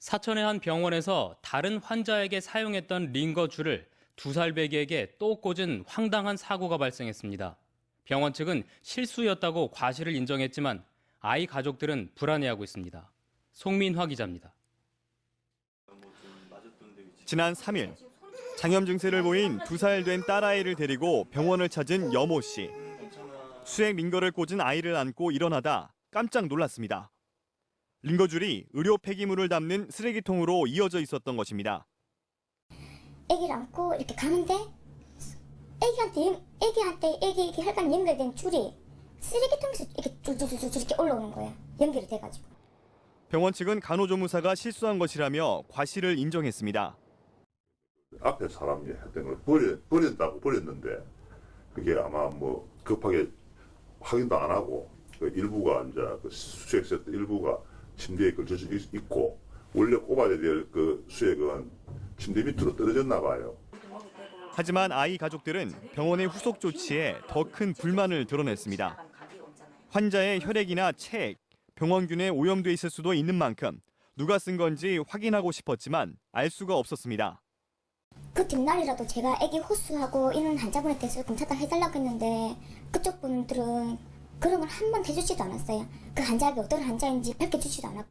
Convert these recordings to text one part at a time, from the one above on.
사천의 한 병원에서 다른 환자에게 사용했던 링거줄을 두 살 배기에게 또 꽂은 황당한 사고가 발생했습니다. 병원 측은 실수였다고 과실을 인정했지만 아이 가족들은 불안해하고 있습니다. 송민화 기자입니다. 지난 3일 장염 증세를 보인 두 살 된 딸아이를 데리고 병원을 찾은 여모 씨. 수액 링거를 꽂은 아이를 안고 일어나다 깜짝 놀랐습니다. 링거줄이 의료 폐기물을 담는 쓰레기통으로 이어져 있었던 것입니다. 애기를 안고 이렇게 가는데 애기한테 연- 애기한테 애기 애기 혈관 연결된 줄이 쓰레기통에서 이렇게 줄줄줄줄 이렇게 올라오는 거예요. 연결이 돼가지고. 병원 측은 간호조무사가 실수한 것이라며 과실을 인정했습니다. 앞에 사람이 했던 걸 버려, 버린다고 버렸는데 그게 아마 뭐 급하게 확인도 안 하고 그 일부가 이제 그 수액 세트 일부가 침대에 걸쳐져 있- 있고 원래 꼽아야 될 그 수액은 침대 밑으로 떨어졌나 봐요. 하지만 아이 가족들은 병원의 후속 조치에 더 큰 불만을 드러냈습니다. 환자의 혈액이나 체액, 병원균에 오염돼 있을 수도 있는 만큼 누가 쓴 건지 확인하고 싶었지만 알 수가 없었습니다. 그 뒷날이라도 제가 애기 호수하고 이런 환자분에 대해서 검사를 해달라고 했는데 그쪽 분들은 그런 걸 한 번 해주지도 않았어요. 그 환자가 어떤 환자인지 밝혀주지도 않았고.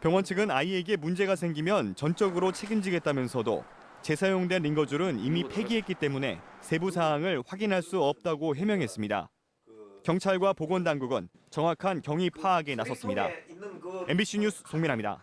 병원 측은 아이에게 문제가 생기면 전적으로 책임지겠다면서도 재사용된 링거줄은 이미 폐기했기 때문에 세부 사항을 확인할 수 없다고 해명했습니다. 경찰과 보건당국은 정확한 경위 파악에 나섰습니다. MBC 뉴스 송민아입니다.